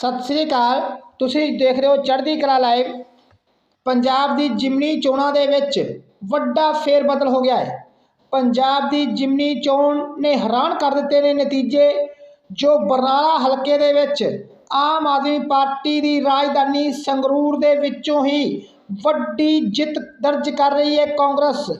ਸਤਿ ਸ੍ਰੀ ਅਕਾਲ। ਤੁਸੀਂ ਦੇਖ ਰਹੇ ਹੋ ਚੜ੍ਹਦੀ ਕਲਾ ਲਾਈਵ। ਪੰਜਾਬ ਦੀ ਜਿਮਨੀ ਚੋਣਾਂ ਦੇ ਵਿੱਚ ਵੱਡਾ ਫੇਰ ਬਦਲ ਹੋ ਗਿਆ ਹੈ। ਪੰਜਾਬ ਦੀ ਜਿਮਨੀ ਚੋਣ ਨੇ ਹੈਰਾਨ ਕਰ ਦਿੱਤੇ ਨੇ ਨਤੀਜੇ, ਜੋ ਬਰਨਾਲਾ ਹਲਕੇ ਦੇ ਵਿੱਚ ਆਮ ਆਦਮੀ ਪਾਰਟੀ ਦੀ ਰਾਜਧਾਨੀ ਸੰਗਰੂਰ ਦੇ ਵਿੱਚੋਂ ਹੀ ਵੱਡੀ ਜਿੱਤ ਦਰਜ ਕਰ ਰਹੀ ਹੈ ਕਾਂਗਰਸ।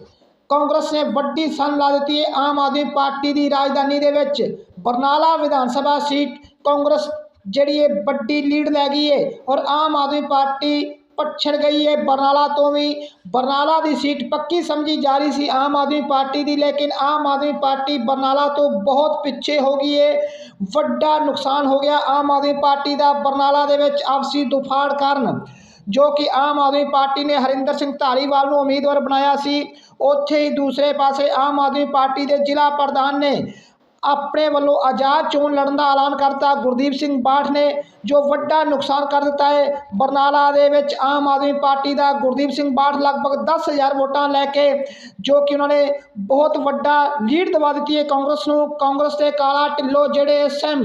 ਕਾਂਗਰਸ ਨੇ ਵੱਡੀ ਸੰਨ ਲਾ ਦਿੱਤੀ ਹੈ ਆਮ ਆਦਮੀ ਪਾਰਟੀ ਦੀ ਰਾਜਧਾਨੀ ਦੇ ਵਿੱਚ। ਬਰਨਾਲਾ ਵਿਧਾਨ ਸਭਾ ਸੀਟ ਕਾਂਗਰਸ ਜਿਹੜੀ ਇਹ ਵੱਡੀ ਲੀਡ ਲੈ ਗਈ ਹੈ ਔਰ ਆਮ ਆਦਮੀ ਪਾਰਟੀ ਪਛੜ ਗਈ ਹੈ ਬਰਨਾਲਾ ਤੋਂ ਵੀ। ਬਰਨਾਲਾ ਦੀ ਸੀਟ ਪੱਕੀ ਸਮਝੀ ਜਾ ਰਹੀ ਸੀ ਆਮ ਆਦਮੀ ਪਾਰਟੀ ਦੀ, ਲੇਕਿਨ ਆਮ ਆਦਮੀ ਪਾਰਟੀ ਬਰਨਾਲਾ ਤੋਂ ਬਹੁਤ ਪਿੱਛੇ ਹੋ ਗਈ ਹੈ ਵੱਡਾ ਨੁਕਸਾਨ ਹੋ ਗਿਆ ਆਮ ਆਦਮੀ ਪਾਰਟੀ ਦਾ ਬਰਨਾਲਾ ਦੇ ਵਿੱਚ ਆਪਸੀ ਦੁਫਾੜ ਕਾਰਨ, ਜੋ ਕਿ ਆਮ ਆਦਮੀ ਪਾਰਟੀ ਨੇ ਹਰਿੰਦਰ ਸਿੰਘ ਧਾਲੀਵਾਲ ਨੂੰ ਉਮੀਦਵਾਰ ਬਣਾਇਆ ਸੀ। ਉੱਥੇ ਹੀ ਦੂਸਰੇ ਪਾਸੇ ਆਮ ਆਦਮੀ ਪਾਰਟੀ ਦੇ ਜ਼ਿਲ੍ਹਾ ਪ੍ਰਧਾਨ ਨੇ ਆਪਣੇ ਵੱਲੋਂ ਆਜ਼ਾਦ ਚੋਣ ਲੜਨ ਦਾ ਐਲਾਨ ਕਰਤਾ। ਗੁਰਦੀਪ ਸਿੰਘ ਬਾਠ ਨੇ ਜੋ ਵੱਡਾ ਨੁਕਸਾਨ ਕਰ ਦਿੱਤਾ ਹੈ, ਬਰਨਾਲਾ ਦੇ ਵਿੱਚ ਆਮ ਆਦਮੀ ਪਾਰਟੀ ਦਾ ਗੁਰਦੀਪ ਸਿੰਘ ਬਾਠ ਲਗਭਗ 10000 ਵੋਟਾਂ ਲੈ ਕੇ, ਜੋ ਕਿ ਉਹਨਾਂ ਨੇ ਬਹੁਤ ਵੱਡਾ ਲੀਡ ਦਵਾ ਦਿੱਤੀ ਹੈ ਕਾਂਗਰਸ ਨੂੰ। ਕਾਂਗਰਸ ਦੇ ਕਾਲਾ ਢਿੱਲੋਂ ਜਿਹੜੇ ਐਸਐਮ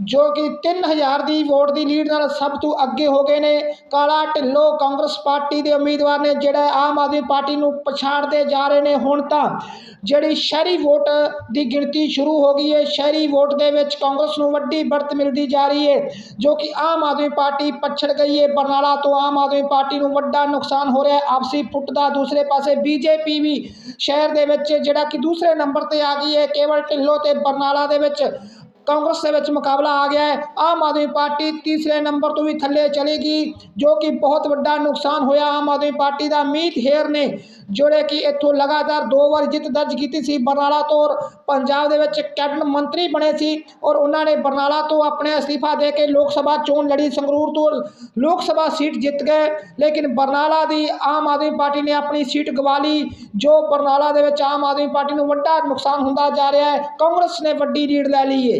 ਜੋ ਕਿ 3000 ਦੀ ਵੋਟ ਦੀ ਲੀਡ ਨਾਲ ਸਭ ਤੋਂ ਅੱਗੇ ਹੋ ਗਏ ਨੇ। ਕਾਲਾ ਢਿੱਲੋਂ ਕਾਂਗਰਸ ਪਾਰਟੀ ਦੇ ਉਮੀਦਵਾਰ ਨੇ, ਜਿਹੜਾ ਆਮ ਆਦਮੀ ਪਾਰਟੀ ਨੂੰ ਪਛਾੜਦੇ ਜਾ ਰਹੇ ਨੇ। ਹੁਣ ਤਾਂ ਜਿਹੜੀ ਸ਼ਹਿਰੀ ਵੋਟ ਦੀ ਗਿਣਤੀ ਸ਼ੁਰੂ ਹੋ ਗਈ ਹੈ। ਸ਼ਹਿਰੀ ਵੋਟ ਦੇ ਵਿੱਚ ਕਾਂਗਰਸ ਨੂੰ ਵੱਡੀ ਬੜਤ ਮਿਲਦੀ ਜਾ ਰਹੀ ਹੈ, ਜੋ ਕਿ ਆਮ ਆਦਮੀ ਪਾਰਟੀ ਪਛੜ ਗਈ ਹੈ। ਬਰਨਾਲਾ ਤੋਂ ਆਮ ਆਦਮੀ ਪਾਰਟੀ ਨੂੰ ਵੱਡਾ ਨੁਕਸਾਨ ਹੋ ਰਿਹਾ ਹੈ। ਆਪਸੀ ਫੁੱਟ ਦਾ ਦੂਸਰੇ ਪਾਸੇ ਬੀਜੇਪੀ ਵੀ ਸ਼ਹਿਰ ਦੇ ਵਿੱਚ, ਜਿਹੜਾ ਕਿ ਦੂਸਰੇ ਨੰਬਰ ਤੇ ਆ ਗਈ ਹੈ, ਕੇਵਲ ਢਿੱਲੋਂ ਤੇ ਬਰਨਾਲਾ ਦੇ ਵਿੱਚ। ਕਾਂਗਰਸ ਦੇ ਵਿੱਚ ਮੁਕਾਬਲਾ ਆ ਗਿਆ ਹੈ। ਆਮ ਆਦਮੀ ਪਾਰਟੀ ਤੀਸਰੇ ਨੰਬਰ ਤੋਂ ਵੀ ਥੱਲੇ ਚਲੇਗੀ, ਜੋ ਕਿ ਬਹੁਤ ਵੱਡਾ ਨੁਕਸਾਨ ਹੋਇਆ। ਆਮ ਆਦਮੀ ਪਾਰਟੀ ਦਾ ਮੀਤ ਹੇਰ ਨੇ, ਜਿਹੜੇ ਕਿ ਇੱਥੋਂ ਲਗਾਤਾਰ ਦੋ ਵਾਰ ਜਿੱਤ ਦਰਜ ਕੀਤੀ ਸੀ। ਬਰਨਾਲਾ ਤੋਂ ਪੰਜਾਬ ਦੇ ਵਿੱਚ ਕੈਬਨਿਟ ਮੰਤਰੀ ਬਣੇ ਸੀ ਔਰ ਉਹਨਾਂ ਨੇ ਬਰਨਾਲਾ ਤੋਂ ਆਪਣੇ ਅਸਤੀਫਾ ਦੇ ਕੇ ਲੋਕ ਸਭਾ ਚੋਣ ਲੜੀ। ਸੰਗਰੂਰ ਤੋਂ ਲੋਕ ਸਭਾ ਸੀਟ ਜਿੱਤ ਗਏ, ਲੇਕਿਨ ਬਰਨਾਲਾ ਦੀ ਆਮ ਆਦਮੀ ਪਾਰਟੀ ਨੇ ਆਪਣੀ ਸੀਟ ਗਵਾ ਲਈ, ਜੋ ਬਰਨਾਲਾ ਦੇ ਵਿੱਚ ਆਮ ਆਦਮੀ ਪਾਰਟੀ ਨੂੰ ਵੱਡਾ ਨੁਕਸਾਨ ਹੁੰਦਾ ਜਾ ਰਿਹਾ ਹੈ। ਕਾਂਗਰਸ ਨੇ ਵੱਡੀ ਲੀਡ ਲੈ ਲਈ ਹੈ